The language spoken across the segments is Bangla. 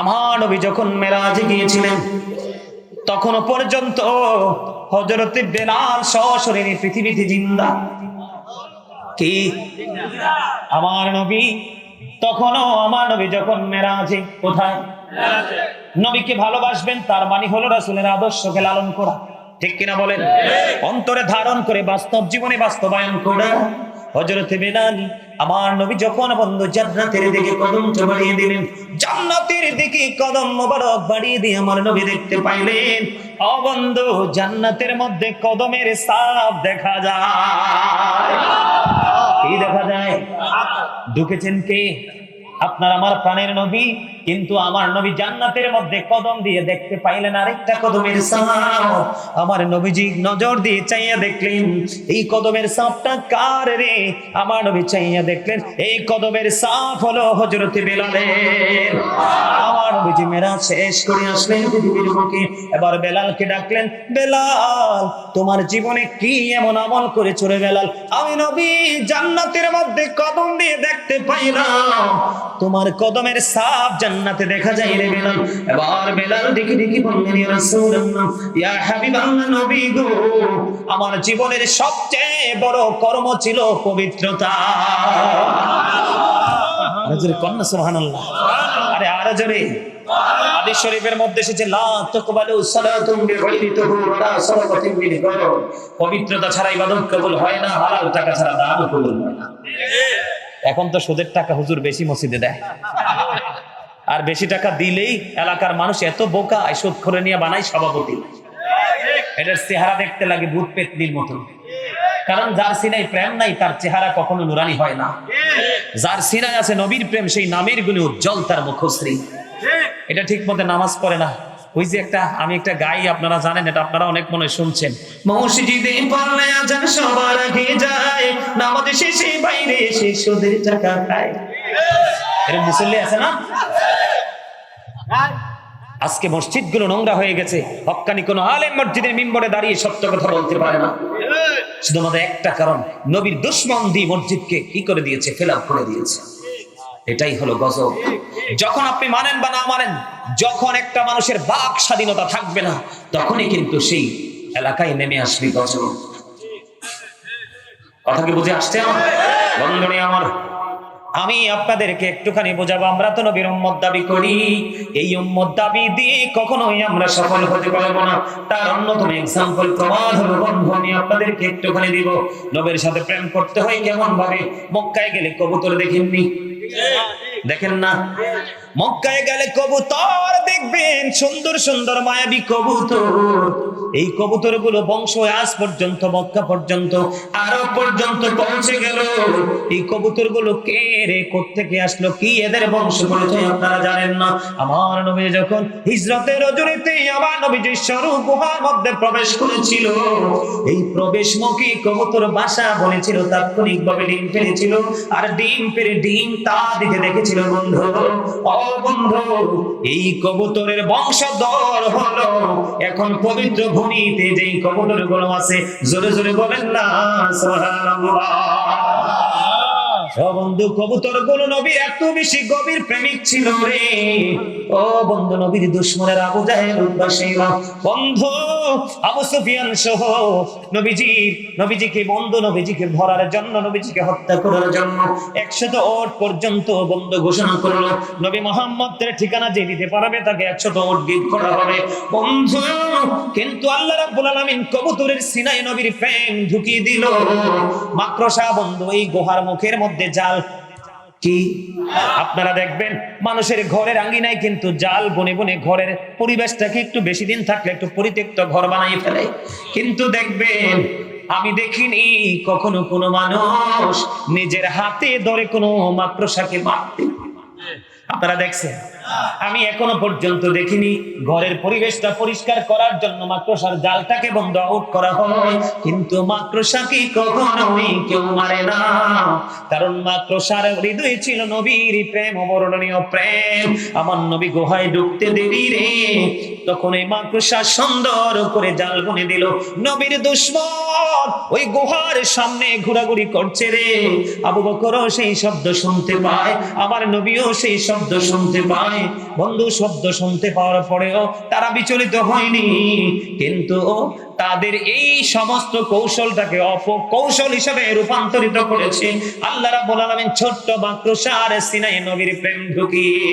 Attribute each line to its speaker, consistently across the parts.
Speaker 1: আমার নবী যখন মেরাজে গিয়েছিলেন, তখনও পর্যন্ত হজরতে বেলাল সশরীরে পৃথিবীতে জিন্দা। কি? আমার নবী তখনও আমার নবী যখন মেরাজে কোথায়? নবীকে ভালোবাসবেন, তার মানে হলো রাসূলের আদর্শকে লালন করা। ঠিক কিনা বলেন? অন্তরে ধারণ করে বাস্তব জীবনে বাস্তবায়ন করা। হজরতে বেলাল আমার নবী যখন বন্ধু জান্নাতের দিকে কদম বাড়িয়ে দিলেন, জান্নাতের দিকে কদম মোবারক বাড়িয়ে দিয়ে আমার নবী দেখতে পাইলেন ও বন্ধু জান্নাতের মধ্যে কদমের সাপ দেখা যায়। কি দেখা যায়? ঢুকেছেন কে? আপনার আমার প্রাণের নবী? কিন্তু আমার নবী জান্নাতের মধ্যে কদম দিয়ে দেখতে পাইলেন আরেকটা কদমের সাপ। আমার নবীজি নজর দিয়ে চাইয়া দেখলেন, এই কদমের সাপটা কার রে? আমার নবী চাইয়া দেখলেন, এই কদমের সাপ হলো হজরতে বেলালের। আমার নবীজি মেরা শেষ করে আসলেন পৃথিবীর বুকে। এবার বেলালকে ডাকলেন, বেলাল, তোমার জীবনে কি এমন আমল করে চলে বেলাল? আমি নবী জান্নাতের মধ্যে কদম দিয়ে দেখতে পাইলাম। তোমার কদমের সাপ জান্নাতে দেখা যায় রে বেলাল। এবার বেলাল দেখি দেখি বললেন, ইয়া রাসূলুল্লাহ, ইয়া হাবিবাল্লাহ নবী গো, আমার জীবনের সবচেয়ে বড় কর্ম ছিল পবিত্রতা। রাজুর কন্যা সুবহানাল্লাহ। আরে আর জোরে। হাদিস শরীফের মধ্যে এসেছে, লা তাকবালু সালাতুম বিগাইরি তুহুর ওয়ালা সালাতাতিন বিল গরর পবিত্রতা ছাড়া ইবাদত কবুল হয় না, হালাল টাকা ছাড়া দান কবুল হয় না। এখন তো সুদের টাকা হুজুর বেশি মসজিদে দেয়। আর বেশি টাকা দিলেই এলাকার মানুষ এত বোকা সুদ করে নিয়ে বানায় সভাপতি। এটার চেহারা দেখতে লাগে ভূত পেতনির মতো কারণ যার সিনাই প্রেম নাই, তার চেহারা কখনো নুরানি হয় না। যার সিনায় আছে নবীর প্রেম, সেই নামের গুণে উজ্জ্বল তার মুখশ্রী। এটা ঠিক মতো নামাজ পড়ে না। ওই যে একটা, আমি একটা গাই, আপনারা জানেন, এটা আপনারা অনেক মনে শুনছেন। মসজিদে মুসল্লি আছে না? আজকে মসজিদগুলো নোংরা হয়ে গেছে। হক্কানি কোন আলেম মসজিদের মিম্বরে দাঁড়িয়ে সত্য কথা বলতে পারে না। শুধুমাত্র একটা কারণ, নবীর দুশ্মন দিয়ে মসজিদকে কি করে দিয়েছে? ফেল করে দিয়েছে। এটাই হলো গজব। যখন আপনি মানেন বা না মানেন, যখন একটা মানুষের বাক স্বাধীনতা থাকবে না, তখনই কিন্তু সেই এলাকায় নেমে আসবে গজব। কথা কি বুঝে আসছে আমার? বন্ধনী আমার। আমি আপনাদেরকে একটুখানি বোঝাবো, আমরা তো নবীর উম্মত দাবি করি। এই উম্মত দাবি দিয়ে কখনোই আমরা সফল হতে পারব না। তার অন্যতম এক্সাম্পল প্রমাণ হলো, বন্ধু, আমি আপনাদেরকে একটুখানি দিব। নবীর সাথে প্রেম করতে হয় কেমন ভাবে মক্কায় গেলে কবুতর দেখেননি? দেখেন না? মক্কায় গেলে কবুতর দেখবেন, সুন্দর সুন্দর মায়াবী কবুতর। এই কবুতরগুলো বংশ আজ পর্যন্ত, মক্কা পর্যন্ত, আরও পর্যন্ত পৌঁছে গেল। এই কবুতরগুলো কে রে, কোত্থেকে আসলো, কি এদের বংশ পরিচয় আপনারা জানেন না? আমার নবী যখন হিজরতের রজনীতে আমার নবী যে সরু গুহার মধ্যে প্রবেশ করেছিল, এই প্রবেশ প্রবেশমুখী কবুতর বাসা বলেছিল তাৎক্ষণিক ভাবে ডিম পেরেছিল। আর ডিম পেরে ডিম তা দিকে দেখেছিল। বন্ধু। ও বন্ধু, এই কবুতরের বংশধর হলো। এখন পবিত্র ভূমিতে যেই কবুতরগুলো আছে, জোরে জোরে বলেন না, সুবহানাল্লাহ। ও বন্ধু, কবুতরগুলো নবীর এত বেশি গভীর প্রেমিক ছিল রে। ও বন্ধু, নবীর দুশ্মনের আবু জাহেল বন্ধু, আবু সুফিয়ান সহ নবীজি নবীজিকে বন্ধু, নবীজিকে ধরার জন্য, নবীজিকে হত্যা করার জন্য একশত ওট পর্যন্ত বন্ধ ঘোষণা করল, নবী মোহাম্মদের ঠিকানা যে দিতে পারবে তাকে একশত ওট গিফট করা হবে। বন্ধু, কিন্তু আল্লাহ রাব্বুল আলামিন কবুতরের সিনাই নবীর প্রেম ঢুকিয়ে দিল। মাকড়সা বন্ধু, এই গুহার মুখের মধ্যে জাল কি? আপনারা দেখবেন, মানুষের ঘরের আঙ্গিনায় কিন্তু জাল বনে বনে ঘরের পরিবেশটাকে একটু বেশি দিন থাকলে একটু পরিত্যক্ত ঘর বানাই ফেলে। কিন্তু দেখবেন, আমি দেখিনি কখনো কোনো মানুষ নিজের হাতে ধরে কোনো মাকড়সাকে মারতে। আপনারা দেখছেন? আমি এখনও পর্যন্ত দেখিনি ঘরের পরিবেশটা পরিষ্কার করার জন্য মাকড়সার জালটাকে বন্ধ আউট করা হয়। কিন্তু মাকড়সাকে কখনোই কেউ মারে না। কারণ মাকড়সার হৃদয়ে ছিল নবীর প্রেম, অবর্ণনীয় প্রেম। আমার নবী গুহায় ঢুকতে দেরি রে। তখন এই মাকড়সা সুন্দর করে জাল বুনে দিল। নবীর দুশ্মন ওই গুহার সামনে ঘোরাঘুরি করছে রে। আবু বকরও সেই শব্দ শুনতে পায়, আমার নবীও সেই শব্দ শুনতে পায়। বন্ধু শব্দ শুনতে পাওয়ার পরেও তারা বিচলিত হয়নি। কিন্তু তাদের এই সমস্ত কৌশলটাকে অপকৌশল হিসেবে রূপান্তরিত করেছে। আল্লাহ রাব্বুল আলামিন ছোট্ট মাকড়সার সিনাই নবীর প্রেম ঢুকিয়ে।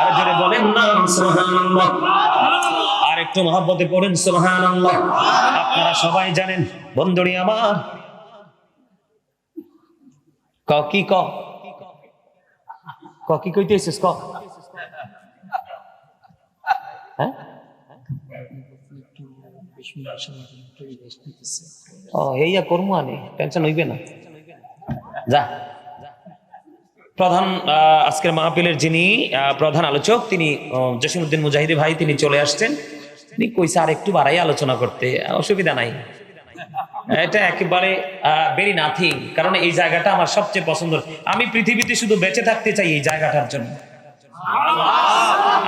Speaker 1: আর জোরে বলেন না, সুবহানাল্লাহ। আর একটু মহব্বতে পড়েন, সুবহানাল্লাহ। আপনারা সবাই জানেন বন্ধুরি আমার। ক, কি ক? ক কি কইতেছিস ক? হ্যাঁ? ও এইয়া করব আনি টেনশন হইবে না। যা। প্রধান আজকের মাহফিলের যিনি প্রধান আলোচক তিনি আহ, জসিমউদ্দিন মুজাহিদি ভাই তিনি চলে আসছেন। তিনি কইছে আর একটু বাড়াই আলোচনা করতে অসুবিধা নাই। এটা একেবারে ভেরি নাথিং কারণ এই জায়গাটা আমার সবচেয়ে পছন্দ। আমি পৃথিবীতে শুধু বেঁচে থাকতে চাই এই জায়গাটার জন্য।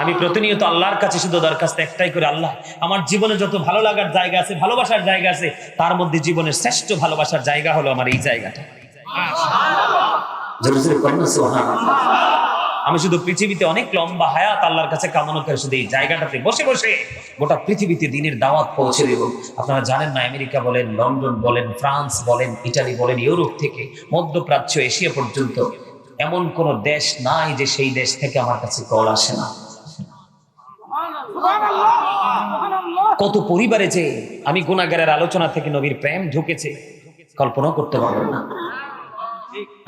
Speaker 1: আমি প্রতিনিয়ত আল্লাহর কাছে শুধু দরখাস্ত একটাই করে, আল্লাহ, আমার জীবনে যত ভালো লাগার জায়গা আছে, ভালোবাসার জায়গা আছে, তার মধ্যে জীবনের শ্রেষ্ঠ ভালোবাসার জায়গা হলো আমার এই জায়গাটা। আমি শুধু পৃথিবীতে অনেক লম্বা হায়াত আল্লাহর কাছে কামনা করে শুধু এই জায়গাটাতে বসে বসে গোটা পৃথিবীতে দিনের দাওয়াত পৌঁছে দেব। আপনারা জানেন না, আমেরিকা বলেন, লন্ডন বলেন, ফ্রান্স বলেন, ইটালি বলেন, ইউরোপ থেকে মধ্যপ্রাচ্য এশিয়া পর্যন্ত এমন কোন দেশ নাই যে সেই দেশ থেকে আমার কাছে কল আসে না। কত পরিবারে যে আমি গুণাগারের আলোচনা থেকে নবীর প্রেম ঢুকেছে কল্পনা করতে পারবেন না।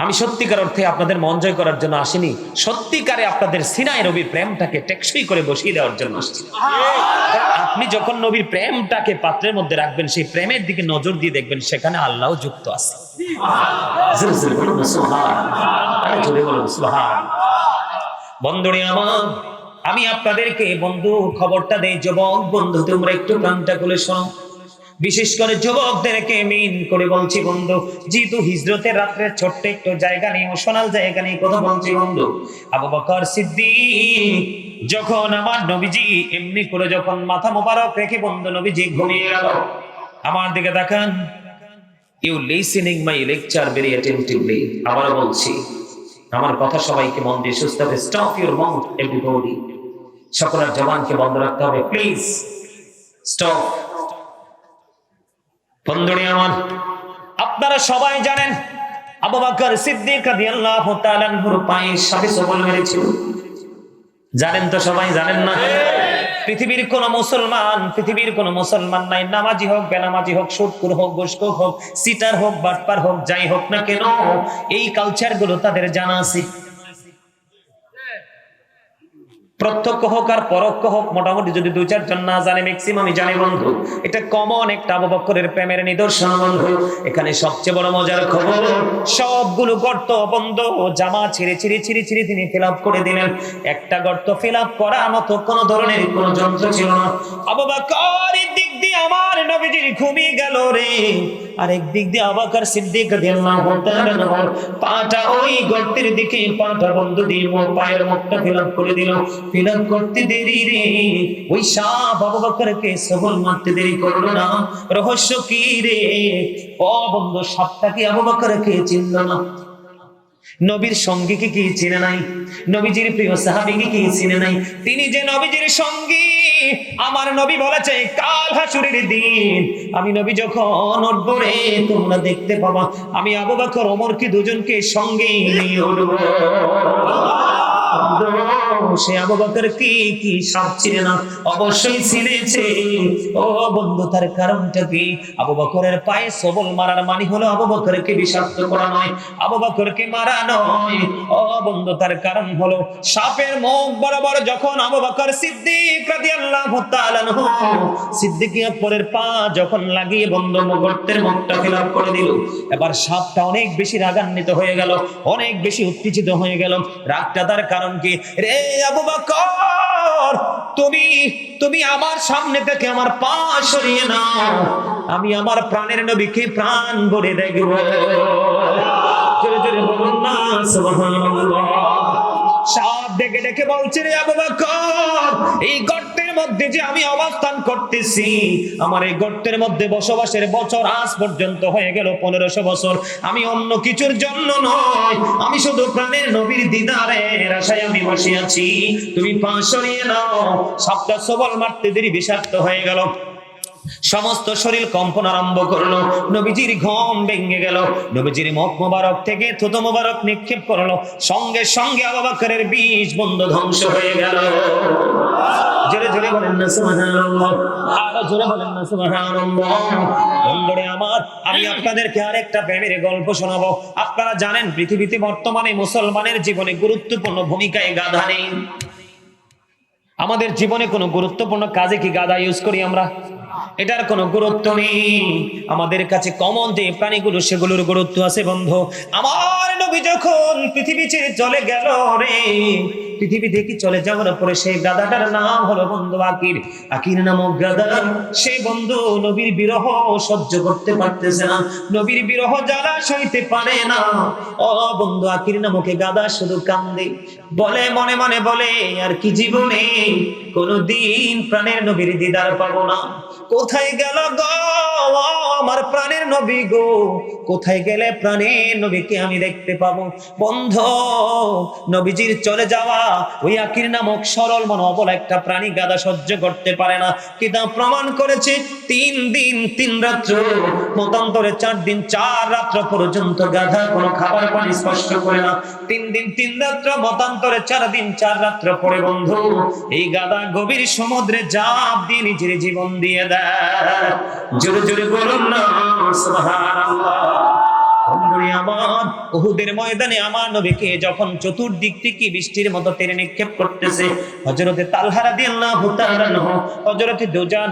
Speaker 1: আমি সত্যিকার অর্থে আপনাদের মন জয় করার জন্য আসিনি। সত্যিকারে আপনাদের সিনায় নবীর প্রেমটাকে টেকসই করে বসিয়ে দেওয়ার জন্য আসছি। আপনি যখন নবীর প্রেমটাকে পাত্রের মধ্যে রাখবেন, সেই প্রেমের দিকে নজর দিয়ে দেখবেন, সেখানে আল্লাহ যুক্ত আছে। বন্ধুরে আমার, আমি আপনাদেরকে বন্ধু খবরটা দেই, যুবক বন্ধু, তোমরা একটু প্রাণটা খুলে শোনো। বিশেষ করে যুবকদেরকে মিন করে বলছি বন্ধু, যেহেতু হিজরতের রাত্রে ছোট্ট একটু জায়গা নেই ইমোশনাল জায়গা নেই, কথা বলছি বন্ধু। আবু বকর সিদ্দিক, যখন আমার নবীজি এমনি করে যখন মাথা মোবারক রেখে বন্ধু নবীজি ঘুমিয়ে গেল, আমার দিকে দেখান you listening my lecture very attentively আবার বলছি, আমার কথা সবাইকে মন দিয়ে সুস্থ হবে স্টপ ইউর মাউথ এভরিবডি সকলের জবানকে বন্ধ রাখতে হবে প্লিজ স্টপ আপনারা সবাই জানেন সাপে সবল মেরেছিল। জানেন তো সবাই জানেন না? পৃথিবীর কোন মুসলমান, পৃথিবীর কোন মুসলমান নাই। নামাজি হোক, বেনামাজি হোক সুদকুর হোক গোস্কর হোক, সিটার হোক, বাটপার হোক, যাই হোক না কেন, এই কালচারগুলো তাদের জানা আছে। প্রত্যক্ষ হোক আর পরোক্ষ হোক, মোটামুটি যদি দুই চারজন না জানে ম্যাক্সিমামই জানে বন্ধু। এটা কমন একটা আবু প্রেমের নিদর্শন বন্ধু। এখানে সবচেয়ে বড় মজার খবর, সবগুলো গর্ত বন্ধ, জামা ছিঁড়ে ছিঁড়ে ছিঁড়ে ছিঁড়ে তিনি ফিল করে দিলেন। একটা গর্ত ফিল আপ করার মতো কোনো ধরনের কোনো যন্ত্র ছিল না। আবু আমার নবীজির ঘুমিয়ে গেল রে। আরেক দিক দিয়ে আবাকার সিদ্দিক রাদিয়াল্লাহু তাআলা পাটা ওই গর্তের দিকে পাটা বন্ধ দিয়ে মোর পায়ের মুখটা ফিল করে দিল। ফিল করতে দেরি রে। ওই সাপ আবু বকরকে সবল মারতে দেরি করল না। রহস্য কি রে? ও বন্ধু সাপটা কি আবু বকরকে চিনল না? নবীর সঙ্গীকে কি চিনে নাই, নবীজির প্রিয় সাহাবিকে কি চিনে নাই। তিনি যে নবীজির সঙ্গী, আমার নবী বলেছে, কাল হাসুরের দিন। আমি নবী যখন উঠবো রে, তোমরা দেখতে পাবা, আমি আবু বকর ওমরকে দুজনকে সঙ্গে নিয়ে উঠবো। সে কি কি না? অবশ্যই ও বন্ধু, তার কারণটা কি? আবু বকরের পায়ে সবল মারার মানে হলো আবু বকরকে বিষাক্ত করা নয়, আবু বকরকে মারা নয়। ও বন্ধু, তার কারণ হলো সাপের মুখ বরাবর যখন আবু বকর সিদ্দিক রাদিয়াল্লাহু তাআলা সিদ্দিক আকবরের পা যখন লাগিয়ে বন্ধ গর্তের মুখটা ফিলাপ করে দিল, এবার সাপটা অনেক বেশি রাগান্বিত হয়ে গেল, অনেক বেশি উত্তেজিত হয়ে গেল। রাগটা তার কারণ কি? রে আবু বকর, তুমি তুমি আমার সামনে থেকে আমার পা সরিয়ে নাও। আমি আমার প্রাণের নবীকে প্রাণ ভরে দেখব। জোরে জোরে বলুন না, সুবহানাল্লাহ। সাপ ডেকে ডেকে বলছে, রে আবু বকর, এই গর্তের মধ্যে যে আমি অবস্থান করতেছি, আমার এই গর্তের মধ্যে বসবাসের বছর আজ পর্যন্ত হয়ে গেল পনেরোশো বছর। আমি অন্য কিছুর জন্য নয়, আমি শুধু প্রাণের নবীর দিদারের আশায় আমি বসে আছি। তুমি পা সরিয়ে নাও সবটা সবল মারতে দেরি বিষাক্ত হয়ে গেল। সমস্ত শরীর কম্পন আরম্ভ করল। নবীজির ঘম ভেঙে গেল। নবীজির মুখ মোবারক থেকে থুতো মোবারক নিক্ষেপ করল। সঙ্গে সঙ্গে আবু বকরের বিষ বন্ধ ধ্বংস হয়ে গেল। জোরে জোরে বলেন না আরও জোরে বলেন না আমি আপনাদেরকে আরেকটা প্রেমের গল্প শোনাবো। আপনারা জানেন পৃথিবীতে বর্তমানে মুসলমানের জীবনে গুরুত্বপূর্ণ ভূমিকায় গাধা নেই। আমাদের জীবনে কোনো গুরুত্বপূর্ণ কাজে কি গাদা ইউজ করি আমরা? এটার কোনো গুরুত্ব নেই। আমাদের কাছে কমন যে প্রাণীগুলো, সেগুলোর গুরুত্ব আছে বন্ধু। আমার নবী যখন পৃথিবী চলে গেল রে পৃথিবী থেকে চলে যাওয়ার পরে সেই গাদাটার নাম হলো বন্ধু আকির আকির নামক গাদা সেই বন্ধু নবীর বিরহ সহ্য করতে পারতেছে না। নবীর বিরহ জ্বালা সইতে পারে না। ও বন্ধু আকির নামকে গাদা শুধু কান্দে। বলে, মনে মনে বলে, আর কি জীবনে কোনদিন প্রাণের নবীর দিদার পাবো না। কোথায় গেল গো আমার প্রাণের নবী গো? কোথায় গেলে প্রাণের নবীকে আমি দেখতে পাবো? বন্ধ, নবীজির চলে যাওয়া ওই আকির নামক সরল মন অবল একটা প্রাণী গাদা সহ্য করতে পারে না। কিতাব প্রমাণ করেছে, তিন দিন, তিন রাত্র, মতান্তরে চার দিন, চার রাত্র পর্যন্ত গাধা কোনো খাবার পানি স্পর্শ করে না। তিন দিন, তিন রাত্র, মতান্তরে চার দিন, চার রাত্র পরে বন্ধু, এই গাদা গভীর সমুদ্রে জাপ দিয়ে নিজের জীবন দিয়ে দেয়। জোরে জোরে বলুন ময়দানে আমার নবীকে যখন চতুর্দিক থেকে বৃষ্টির মতো তেরে নিক্ষেপ করতেছে হজরতে তালহা রাদিয়াল্লাহু তাআলা আনহু, হযরতে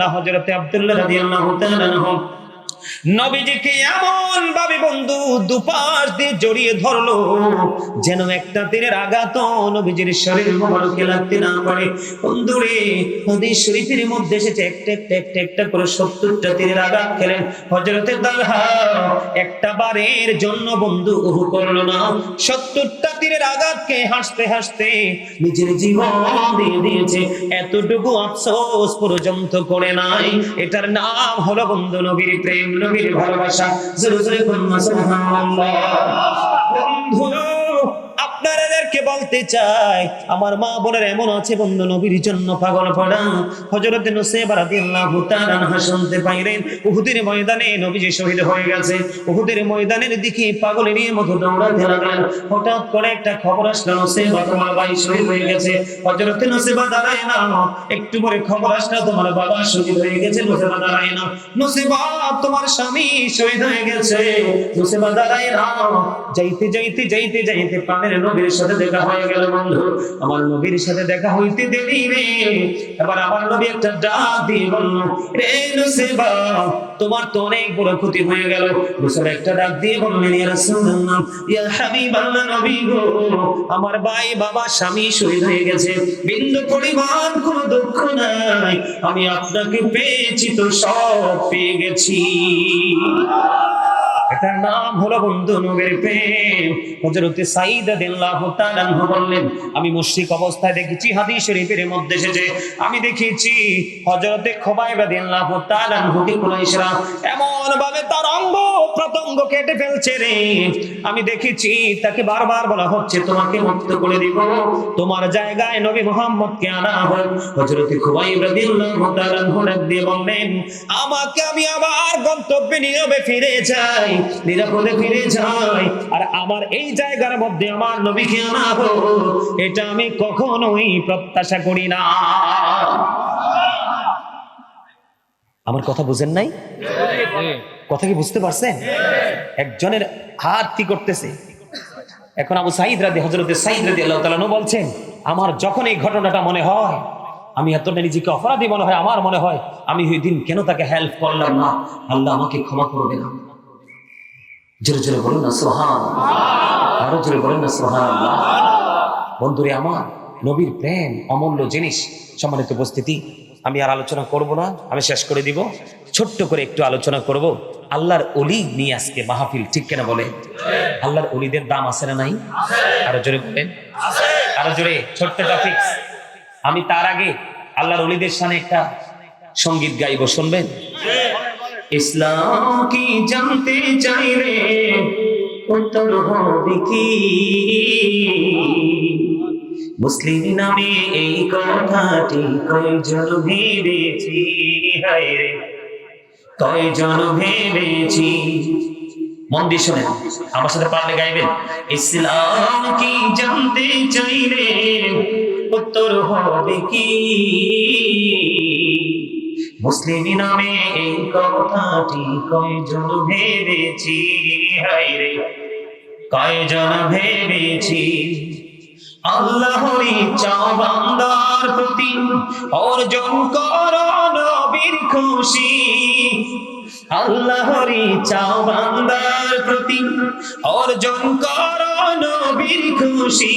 Speaker 1: হজরতে আব্দুল্লাহ তাআলা আনহু নবীজিকে এমন ভাবে বন্ধু দুপাশ দিয়ে জড়িয়ে ধরলো, যেন একটা তীরের আঘাত নবীজির শরীর লাগতে না পারে। বন্ধুরে শরীফের মধ্যে এসেছে একটা একটা একটা একটা করে সত্তরটা তীরের আঘাত খেলেন তালহা। একটা বারের জন্য বন্ধু উহু করল না। সত্তরটা তীরের আঘাতকে হাসতে হাসতে নিজের জীবন দিয়ে দিয়েছে। এতটুকু আফসোস পর্যন্ত করে নাই। এটার নাম হলো বন্ধু নবীর প্রেম। নবীর ভালোবাসা জোরে জোরে বন্ধু আপনাদেরকে বলতে চাই। আমার মা বোনের এমন আছে বন্ধু, নবীর জন্য পাগল পড়া। হযরত নুসাইবা রাদিয়াল্লাহু তাআলা শুনতে পাইলেন, উহুদের ময়দানে নবীজি শহীদ হয়ে গেছে। উহুদের ময়দানের দিকে পাগলের মতো দৌড়াতে লাগলেন। হঠাৎ করে একটা খবর আসলো, নুসাইবা তোমার ভাই শহীদ হয়ে গেছে। হযরত নুসাইবা দাঁড়ায় না, একটু পরে খবর আসলো, তোমার বাবা শহীদ হয়ে গেছে, নুসাইবা দাঁড়ায় না। নুসাইবা, তোমার স্বামী শহীদ হয়ে গেছে। নুসাইবা দাঁড়ায় না, যাইতে যাইতে যাইতে যাইতে প্রাণের নবীর সাথে দেখা হয়ে গেল বন্ধু। আমার নবীর সাথে দেখা হইতে দেরি রে। এবার আমার নবী একটা ডাক দিয়ে বলল, রে নুসেবা, তোমার তো অনেক বড় ক্ষতি হয়ে গেল। মুসার একটা ডাক দিয়ে বললেন ইয়া রাসূলুল্লাহ, ইয়া হাবিবাল্লাহ নবী গো, আমার ভাই, বাবা, স্বামী শহীদ হয়ে গেছে। বিন্দু পরিমাণ কোনো দুঃখ নাই। আমি আপনাকে পেয়েছি, তো সব পেয়ে গেছি। এটার নাম হলো বন্ধু নবীর প্রেম। হযরতে সাঈদ তাআলা বললেন, আমি মুশরিক অবস্থায় দেখেছি, হাদিস শরীফের মধ্যে এসেছে। আমি দেখেছি হযরতে তাআলা কুরাইশরা এমন ভাবে তার অঙ্গ প্রত্যঙ্গ কেটে ফেলছে রে। আমি দেখেছি, তাকে বারবার বলা হচ্ছে, তোমাকে মুক্ত করে দিব। তোমার জায়গায় নবী মুহাম্মদকে আনা হোক। হযরতে খুবাইব তাআলা বললেন, আমাকে আমি আবার গন্তব্যে নিয়মে ফিরে যাই। নিরাপদে ফিরে যাই। আর আমার এই জায়গার মধ্যে আমার নবীকে আনা হোক এটা আমি কখনোই প্রত্যাশা করি না। আমার কথা বুঝেন নাই? কথা কি বুঝতে পারছেন? একজনের হাত কি করতেছে? এখন আবু সাইদ রাদি হজরত সাইদ রাদি আল্লাহ তাআলা বলছেন, আমার যখন এই ঘটনাটা মনে হয়, আমি এতটা নিজেকে অপরাধী মনে হয়, আমার মনে হয়, আমি ওই দিন কেন তাকে হেল্প করলাম না? আল্লাহ আমাকে ক্ষমা করবে না। জোরে জোরে বলুন না সোহান আরও জোরে বলুন না সোহান বন্ধুরে আমার, নবীর প্রেম অমূল্য জিনিস। সম্মানিত উপস্থিতি, আমি আর আলোচনা করব না, আমি শেষ করে দিব। ছোট্ট করে একটু আলোচনা করব। আল্লাহর অলি নিয়ে আজকে মাহফিল, ঠিক কেনা বলে? আল্লাহর অলিদের দাম আছে না নাই? আরও জোরে বলেন। আরও জোরে, ছোট্ট টপিক আমি তার আগে আল্লাহর অলিদের সামনে একটা সংগীত গাইব, শুনবেন? ইসলাম কি জানতে চাইলে উত্তর হবে কি? মুসলিম নামে এই কথাটি কয়জন ভেবেছি? হায় রে। কয়জন ভেবেছি? মন দিয়ে শোনেন, আমার সাথে পারলে গাইবেন। ইসলাম কি জানতে চাইলে উত্তর হবে কি? মুসলিম নামে এই কথাটি কয়জন ভেবেছি? হায় রে কয়জন ভেবেছি? আল্লাহরই চাও বান্দার প্রতি অর্জন কর নবীর খুশি। আল্লাহরই চাও বান্দার প্রতি অর্জন কর নবীর খুশি।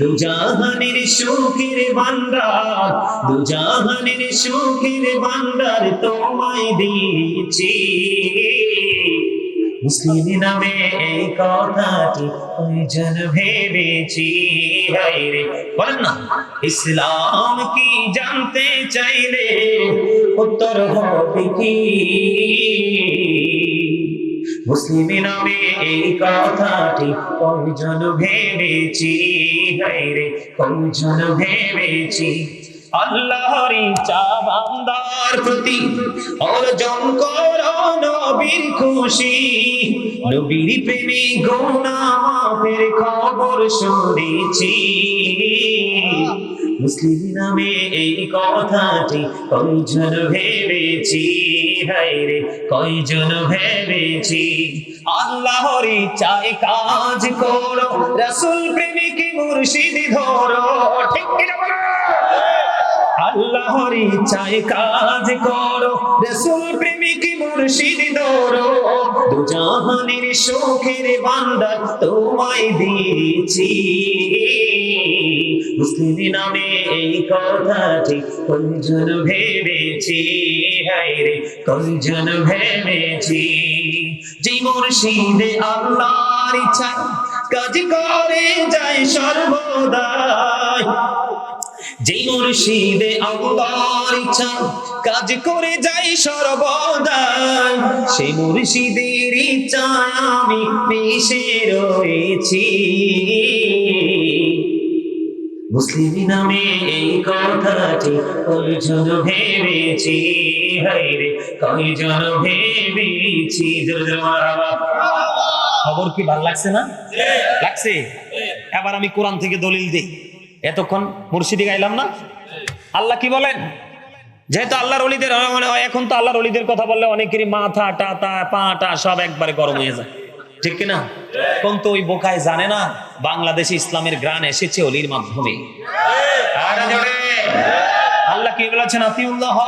Speaker 1: দুজাহানের সুখের ভান্ডার দুজাহানের সুখের ভান্ডার তোমায় দিয়েছি। মুসলিম নামে এই কথাটি কয়জন ভেবেছি। হায় রে, বলেন না। ইসলাম কি জানতে চাইলে উত্তর হবে কি? মুসলিম নামে এই কথাটি কয়জন ভেবেছি? হায় রে, কয়জন ভেবেছি? আল্লাহরি চা বান্দার প্রতি অর্জন কর নবীর খুশি। নবীর প্রেমে গোনা মাফের খবর শুনেছি। মুসলিম নামে এই কথাটি কয়জন ভেবেছি? হায় রে কয়জন ভেবেছি? আল্লাহরি চাই কাজ করো, রাসূল প্রেমিক মুর্শিদ ধরো। ঠিক কিনা? আল্লাহরি চাই কাজ করো রসুল প্রেমিক মুর্শিদ ধরো। দুজাহানের সুখের বান্দা তোমায় দিয়েছি। মুসলিম নামে এই কথাটি কয়জন ভেবেছি? হায় রে, কয়জন ভেবেছি? যে মুর্শিদে আল্লাহর ইচ্ছা কাজ করে, যায় সর্বদাই। যেই মুর্শিদে আল্লাহর ইচ্ছা কাজ করে যাই সর্বদাই। সেই মুর্শিদের ইচ্ছায় আমি মিশে রয়েছি। মুসলিম নামে এই কথাটি কয়জন ভেবেছি? হায় রে কয়জন ভেবেছি। খবর কি ভালো লাগছে না? লাগছে? এবার আমি কোরআন থেকে দলিল দিই। এতক্ষণ মুর্শিদি গাইলাম না? আল্লাহ কি বলেন? যেহেতু আল্লাহর অলিদের, এখন তো আল্লাহর অলিদের কথা বললে অনেকেরই মাথা, টাতা পাটা সব একবারে গরম হয়ে যায়। ঠিক কিনা? এখন তো ওই বোকায় জানে না, বাংলাদেশে ইসলামের গ্রান এসেছে অলির মাধ্যমে। আল্লাহ কি বলেছেন? আতিউল্লাহ।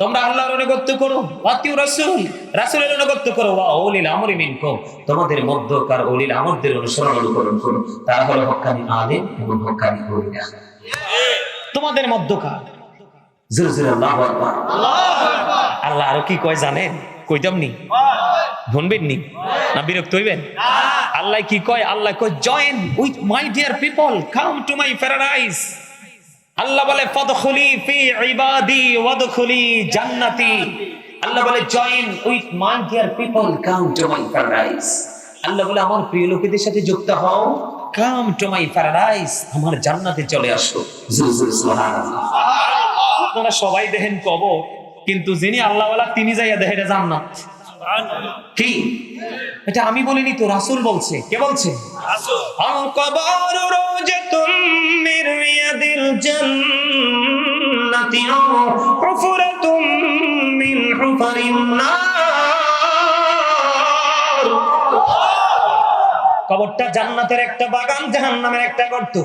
Speaker 1: তোমরা আল্লাহর অনুগত্য করো আতিউ রাসূল, রাসূলের অনুগত্য করো, ওয়া উলিল আমরি মিনকুম, তোমাদের মধ্যকার উলিল আমরদের অনুসরণ অনুকরণ করো। তারা হলো হক্কানি আলেম এবং হক্কানি ওলিরা তোমাদের মধ্যকার। জোরে জোরে আল্লাহু আকবার। আল্লাহ আরও কি কয় জানেন? কইতাম নি? শুনবেন নি? না বিরক্ত হইবেন? আল্লাহ কি কয়? আল্লাহ কয় join with my dear people come to my paradise আল্লাহ বলে, ফদখুলি ফি ইবাদি, ওয়াদখুলি জান্নাতি। আল্লাহ বলে join with my dear people come to my paradise আল্লাহ বলে, আমার প্রিয় লোকেদের সাথে যুক্ত হও কাম টু মাই প্যারাডাইস আমার জান্নাতে চলে আসো। আপনারা সবাই দেখেন কবর, কিন্তু যিনি আল্লাহওয়ালা, তিনি যাইয়া দেখে জান্নাত কি? এটা আমি বলিনি তো রাসুল বলছে। কে বলছে? কবরটা জান্নাতের একটা বাগান জাহান্নামের একটা গর্ত।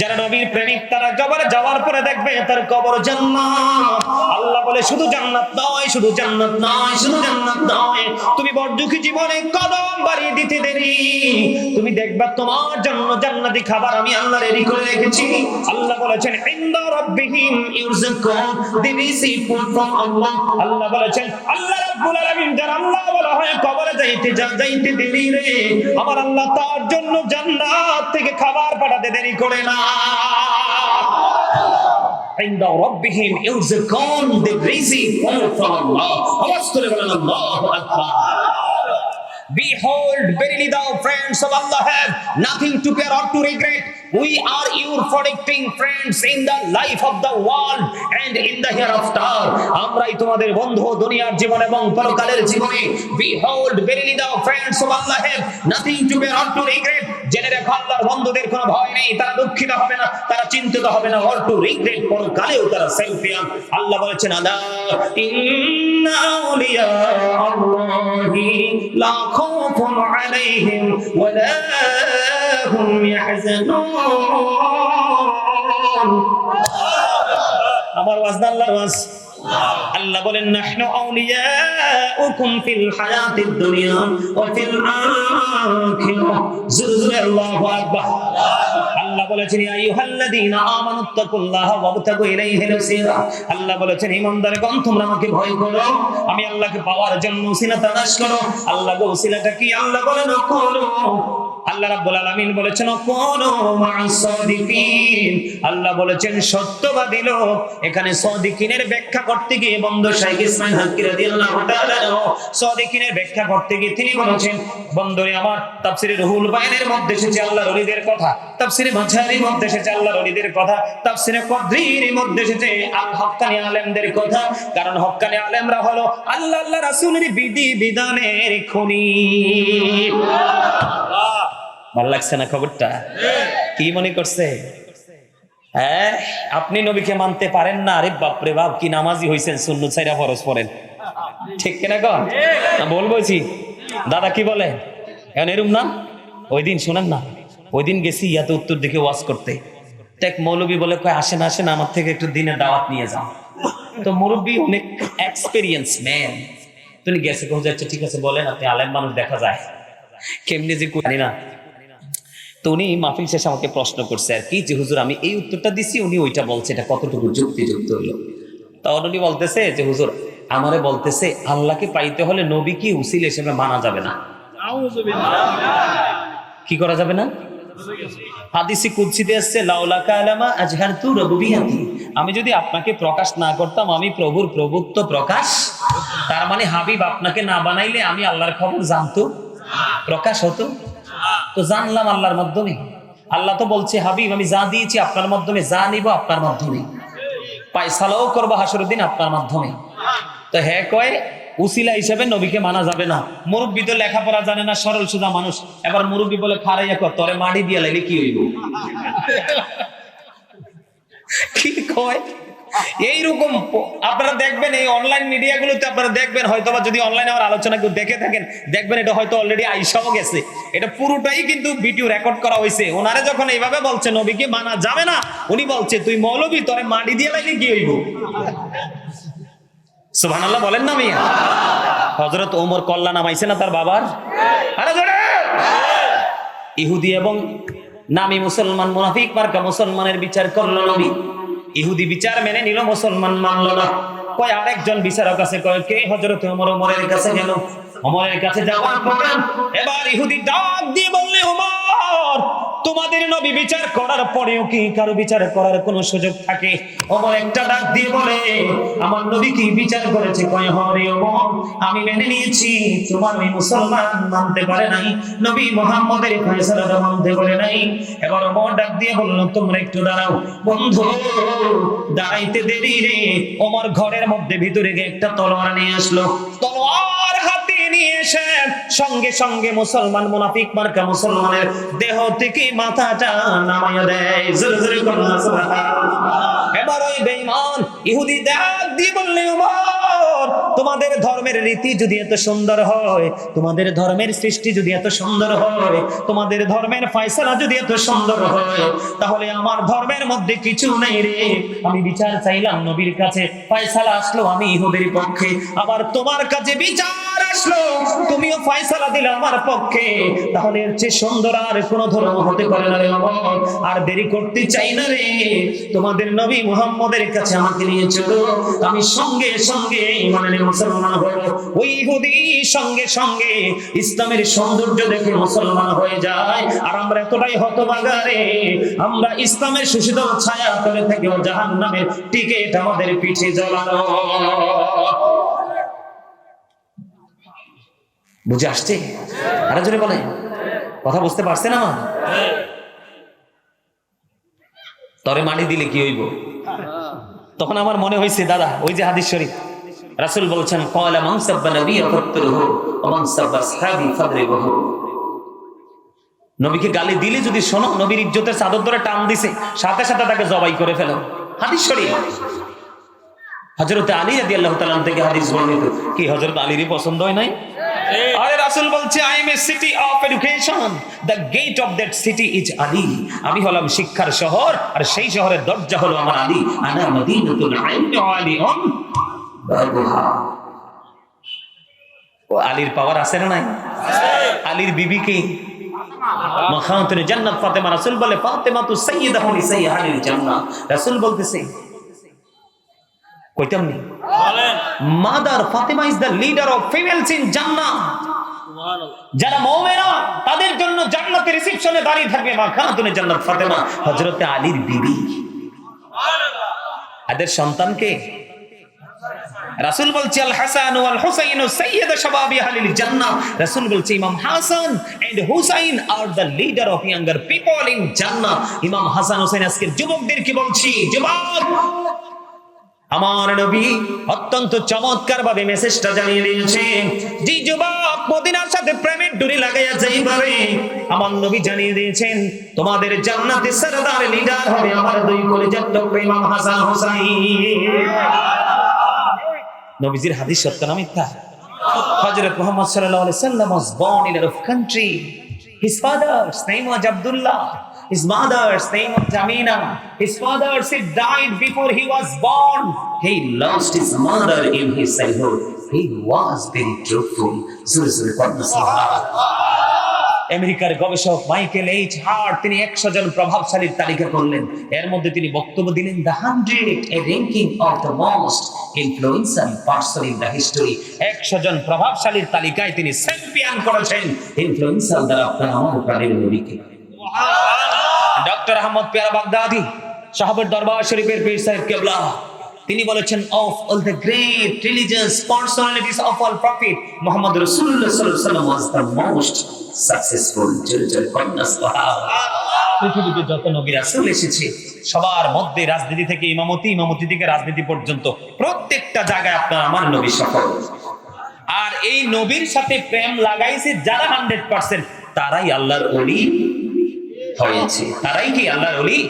Speaker 1: যারা নবীর প্রেমিক, তারা কবরে যাওয়ার পরে দেখবে তার কবর জান্নাত। আল্লাহ বলে, শুধু জান্নাত নয়, শুধু জান্নাত নয়, শুধু জান্নাত নয়। তুমি বড় দুঃখী জীবনে কদম বাড়িয়ে দিতে দেরি। তুমি দেখবা তোমার জন্য জান্নাতি খাবার আমি আল্লাহ রেডি করে রেখেছি। আল্লাহ বলেছেন, ইনদা রাব্বিহিম ইউরযাকুন দি রিসিভ ফ্রম আল্লাহ। আল্লাহ বলেছেন, আল্লাহ রাব্বুল আলামিন, যার আল্লাহ বলা হয়, কবরে যাইতে যা যাইতে দেরি রে। আমার আল্লাহ তার জন্য জান্নাত থেকে খাবার পাঠাতে দেরি করে না। عند ربهم يرزقون the basic from Allah. Awas kore bolen Allahu Akbar. Behold, verily thou friends of Allah have nothing to fear or to regret. We are your protecting friends in the life of the world and in the hereafter. আমরাই তোমাদের বন্ধু দুনিয়ার জীবন এবং পরকালের জীবনে Behold, verily thou friends of Allah have nothing to fear or to regret. জেনে রেখো আল্লাহর বন্ধুদের কোনো ভয় নেই তারা দুঃখিত হবে না তারা চিন্তিত হবে না or to regret পরকালেও তারা সেলফিয়ান আল্লাহ বলেছেন আদা ইন্না আউলিয়া আল্লাহি লা খাউফুন আলাইহিম ওয়ালা হুম ইয়াহজানুন আমার ওয়াজ না আল্লাহর ওয়াজ। আল্লাহ বলেন নাহনু আউলিয়াউকুম ফিল হায়াতিদ দুনিয়া ওয়া ফিল আখিরাহ। জোরে জোরে আল্লাহু আকবার। আল্লাহ বলেছেন ইয়া আইয়ুহাল্লাযীনা আমানুত্তাকুল্লাহা ওয়াবতাগু ইলাইহি ওসিলা আল্লাহ বলেছেন ঈমানদারগণ তোমরা আমাকে ভয় করো। আমি আল্লাহকে পাওয়ার জন্য ওসিলা তালাশ করো। আল্লাহ গো ওসিলাটা কি? আল্লাহ বলেন করো। আল্লাহ রাব্বুল আলামিন বলেছেন কোন সাদিকিন। আল্লাহ বলেছেন, সত্যবাদী লোক। এখানে সাদিকিনের ব্যাখ্যা করতে গিয়ে বন্ধু শাইখ ইসমাইল হাক্কি রাদিয়াল্লাহু তাআলা সাদিকিনের ব্যাখ্যা করতে গিয়ে তিনি বলেছেন, বন্ধুরে, আমার তাফসিরে রুহুল বায়ানের মধ্যে এসেছে আল্লাহর ওলিদের কথা, তাফসিরে মাঝারির মধ্যে এসেছে আল্লাহর ওলিদের কথা, তাফসিরে কদরির মধ্যে এসেছে আল হক্কানি আলেমদের কথা, কারণ হক্কানি আলেমরা হলো আল্লাহ আল্লাহ রাসূলের বিধি বিধানের খনি। ভালো লাগছে না খবরটা? কি মনে করছে? হ্যাঁ আপনি নবীকে মানতে পারেন না। আরে বাপরে বাপ, কি নামাজি হইছেন শূন্য চাইরা ফরজ পড়েন। ঠিক কিনা কন? না বলবোছি দাদা কি বলে? এখন এরম না? ওই দিন শোনেন না। ওই দিন গেছি ইয়াতে উত্তর দিকে ওয়াজ করতে। টেক মৌলবী বলে কয়, আসেন আসেন, আমার থেকে একটু দিনের দাওয়াত নিয়ে যাও। তো মুরব্বী অনেক এক্সপেরিয়েন্স ম্যান তুমি গেছে কোন যাচ্ছে ঠিক আছে, বলেন, আপনি আলেম মানুষ দেখা যায়। কেমনি যে জানি না। তো উনি মাহফিল শেষে আমাকে প্রশ্ন করছে আর কি, যে, হুজুর, আমি এই উত্তরটা দিছি, উনি ওইটা বলছে, এটা কতটুকু যুক্তিযুক্ত হলো? তখন উনি বলতেছে যে, হুজুর, আমারে বলতেছে, আল্লাহকে পাইতে হলে নবী কি উসিল হিসেবে মানা যাবে না? কি করা যাবে না? হাদিসি কুদসিতে আসছে লাউলা কালামা আজহার তু আমি যদি আপনাকে প্রকাশ না করতাম, আমি প্রভুর প্রভুত্ব প্রকাশ, তার মানে হাবিব আপনাকে না বানাইলে আমি আল্লাহর খবর জানতো, প্রকাশ হতো। তো জানলাম আল্লাহর মাধ্যমে। আল্লাহ তো বলছে, হাবিব, আমি যা দিয়েছি আপনার মাধ্যমে, যা নিব আপনার মাধ্যমে। পায়সালাও করব হাসরের দিন আপনার মাধ্যমে। তো হ্যাঁ কয়, উসিলা হিসেবে নবীকে মানা যাবে না। মুরব্বী তো লেখাপড়া জানে না, সরল সুদা মানুষ। এবার মুরব্বী বলে, খারাইয়া কর, তরে মাড়ি দিয়ে লাগলে কি হইব? কি কয়? এইরকম আপনারা দেখবেন এই অনলাইন মিডিয়া গুলোতে আপনারা দেখবেন হয়তো বা যদি অনলাইনে আমার আলোচনা কেউ দেখে থাকেন, দেখবেন এটা হয়তো অলরেডি আইসাও গেছে। এটা পুরোটাই কিন্তু ভিডিও রেকর্ড করা হয়েছে। ওনারে যখন এইভাবে বলছে, নবীকে মানা যাবে না, উনি বলছে, তুই মৌলবী, তোরে মাটি দিয়ে লাগলে কি হইব? সুবহানাল্লাহ, বলেন না মিয়া। হযরত ওমর কল্লা নামাইছে না তার বাবার? ইহুদি এবং নামি মুসলমান মুনাফিক মার্কা মুসলমানের বিচার করল নবী। ইহুদি বিচার মেনে নিল, মুসলমান মানলো না। কয়, আরেকজন বিচারক আছে, কয়, কে? হযরত ওমর, ওমরের কাছে গেল। ওমরের কাছে যাওয়ার পর এবার ইহুদি ডাক দিয়ে বললে, ওমর তোমাদের নবী বিচার করার পরেও কি কারও বিচার করার কোনো সুযোগ থাকে? ওমর একটা ডাক দিয়ে বলে, আমার নবী কি বিচার করেছে? কয় হরে ওমর, আমি মেনে নিয়েছি। তোমার ওই মুসলমান মানতে পারে নাই। নবী মোহাম্মদের ফয়সালাটা মানতে পারে নাই। এবার ওমর ডাক দিয়ে বলল, তোমরা একটু দাঁড়াও। বন্ধু, দাঁড়াইতে দেরি রে। ওমর ঘরের মধ্যে ভিতরে গিয়ে একটা তলোয়ার নিয়ে আসলো। তলোয়ার সঙ্গে সঙ্গে মুসলমান মুনাফিক মার্কা মুসলমানের দেহ থেকে মাথাটা নামাইয়া দেয়। জোরে জোরে। এবার ওই বেঈমান ইহুদি ডাক দিয়ে বললে তোমাদের ধর্মের রীতি যদি এত সুন্দর হয়, তোমাদের ধর্মের সৃষ্টি যদি এত সুন্দর হয়, তোমাদের ধর্মের ফয়সালা যদি এত সুন্দর হয়, তাহলে আমার ধর্মের মধ্যে কিছু নেই রে। আমি বিচার চাইলাম নবীর কাছে। ফয়সালা আসলো আমি ইহুদের পক্ষে। আবার তোমার কাছে বিচার আসলো, তুমিও ফয়সালা দিলে আমার পক্ষে। তাহলে এর চেয়ে সুন্দর আর কোন ধর্ম হতে পারে না রে অমর আর দেরি করতে চাই না রে। তোমাদের নবী মুহাম্মদের কাছে আমাকে নিয়ে চলো। আমি সঙ্গে সঙ্গে ইমানের মুসলমান হব ওই ইহুদি সঙ্গে সঙ্গে ইসলামের সৌন্দর্য দেখে মুসলমান হয়ে যায় আর আমরা এতটাই হতবাগা রে। আমরা ইসলামের সুশীতল ছায়া তলে থেকে জাহান নামের টিকেট আমাদের পিঠে জ্বলানো। বুঝে আসছে? আরও জোরে বলে, কথা বুঝতে পারছেন আমার তরে মানি দিলে কি হইব? তখন আমার মনে হয়েছে দাদা, ওই যে হাদিস শরীফ, রাসূল বলছেন, ক্বালা মান সাব্বা নাবিয়্যা ফাকতুলহু ওয়া মান সাব্বা আসহাবি নবীকে গালি দিলে যদি শোনো, নবীর ইজ্জতের চাদর ধরে টান দিছে, সাথে সাথে তাকে জবাই করে ফেলো। হাদিস শরীফ। হযরত আলী রাদিয়াল্লাহু তাআলা থেকে হাদিস বর্ণিত। কি হজরত আলীরই পছন্দ হয় নাই? আরে রাসূল বলছে I am a city of education the gate of that city is Ali আমি হলাম শিক্ষার শহর আর সেই শহরের দরজা হলো আমার আলী। আনা মদিনাতুল ওয়া আলিউন। ও আলীর পাওয়ার আছে না নাই? আলীর বিবি কে মাখাতুন জান্নাত ফাতেমা রাসূল বলে ফাতেমা তু সাইয়্যিদাহু নিসাই আহলিল জান্নাহ। রাসূল বলতেছে কইতাম নি? Mother Fatema is the leader of females in জান্নাহ যারা মুমিনা তাদের জন্য জান্নাতের রিসেপশনে দাঁড়িয়ে থাকবে মা খাতুনে জান্নাত ফাতেমা হযরত আলীর বিবি। এদের সন্তানকে রাসূল বলছে আল হাসান ওয়াল হুসাইন সাইয়্যিদ শাবাবি আহলিল জান্নাহ। রাসূল বলছে ইমাম Hasan and Hussain are the leader of younger people in জান্নাহ। ইমাম হাসান হুসাইন আজকের যুবকদেরকে বলছি যুবক আমার নবী অত্যন্ত চমৎকার ভাবে মেসেজটা জানিয়ে দিয়েছেন। যে যুবক মদিনার সাথে প্রেমের ডুরি লাগাইয়া যাইবারে আমার নবী জানিয়ে দিয়েছেন, তোমাদের জান্নাতে সরদার লিডার হবে আমার দুই কলিজার টুকরো ইমাম হাসান হোসাইন। নবীজির হাদিস সত্য না মিথ্যা? হযরত মুহাম্মদ সাল্লাল্লাহু আলাইহি সাল্লাম born in a rough country. His father's name was Abdullah. His mother's name was Tamina his father she died before he was born. He lost his mother in his childhood. He was very truthful. আমেরিকার গবেষক মাইকেল এইচ হার্ট তিনি একশো জন প্রভাবশালীর তালিকা করলেন। এর মধ্যে তিনি বক্তব্য দিলেন the hundred a ranking of the most influential person in the history একশো জন প্রভাবশালীর তালিকায় তিনি চ্যাম্পিয়ন করেছেন। ইনফ্লুয়েন্সাল দ্বারা আপনার আমার প্রাণের নবীকে ডক্টর আহমদ পেয়ারা বাগদাদি সাহাবের দরবার শরীফের পীর সাহেব কেবলা। তিনি বলেছেন of all the great religious personalities of all prophet Muhammad রাসূলুল্লাহ সাল্লাল্লাহু আলাইহি ওয়াসাল্লাম ওয়াজ দ্য মোস্ট সাকসেসফুল জোরে কন্যা পৃথিবীতে যত নবী রাসূল এসেছে সবার মধ্যে রাজনীতি থেকে ইমামতি ইমামতি থেকে রাজনীতি পর্যন্ত প্রত্যেকটা জায়গায় আপনার আমার নবী সফল। আর এই নবীর সাথে প্রেম লাগাইছে যারা হান্ড্রেড পার্সেন্ট তারাই আল্লাহর অলি হয়েছে। তারাই কি আল্লাহর অলি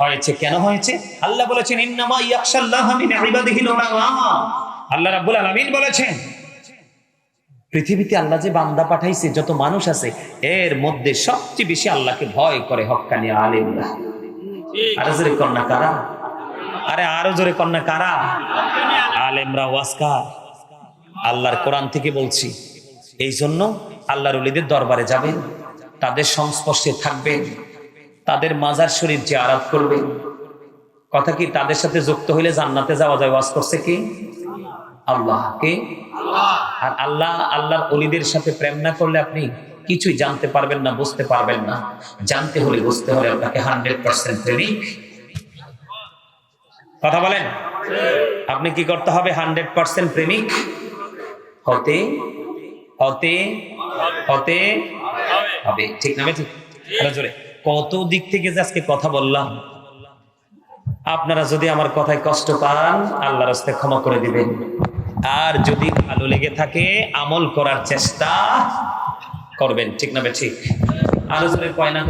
Speaker 1: হয়েছে। কেন হয়েছে? আল্লাহ বলেছেন ইন্নামা ইয়াখশাল্লাহ মিন ইবাদিহিল উলামা আল্লাহ রাব্বুল আলামিন বলেছেন পৃথিবীতে আল্লাহ যে বান্দা পাঠাইছে যত মানুষ আছে এর মধ্যে সবচেয়ে বেশি আল্লাহকে ভয় করে হক্কানি আলেমরা। আরও জোরে কন্যা কারা? আরে আরও জোরে কন্যা কারা? আলেমরা ওয়াসকার আল্লাহর কোরআন থেকে বলছি এই জন্য আল্লাহর অলিদের দরবারে যাবেন তাদের সংস্পর্শে থাকবে, তাদের মাজার শরীফ যে আরাধ করবে। কথা কি তাদের সাথে যুক্ত হইলে জান্নাতে যাওয়া যায়? ওয়াজ করছে কি? আল্লাহ কে আর আল্লাহ, আল্লাহর অলিদের সাথে প্রেম না করলে আপনি কিছুই জানতে পারবেন না, বুঝতে পারবেন না। জানতে হলে বুঝতে হলে আপনাকে হান্ড্রেড পার্সেন্ট কথা বলেন? আপনি কি করতে হবে? হান্ড্রেড পার্সেন্ট প্রেমিক? হতে হতে হতে হবে। ঠিক না ঠিক। জোরে। কত দিক থেকে যে আজকে কথা বললাম, আপনারা যদি আমার কথায় কষ্ট পান, আল্লাহর রাস্তে ক্ষমা করে দিবেন। আর যদি ভালো লেগে থাকে, আমল করার চেষ্টা করবেন। ঠিক না ঠিক। আরও জোরে কয় না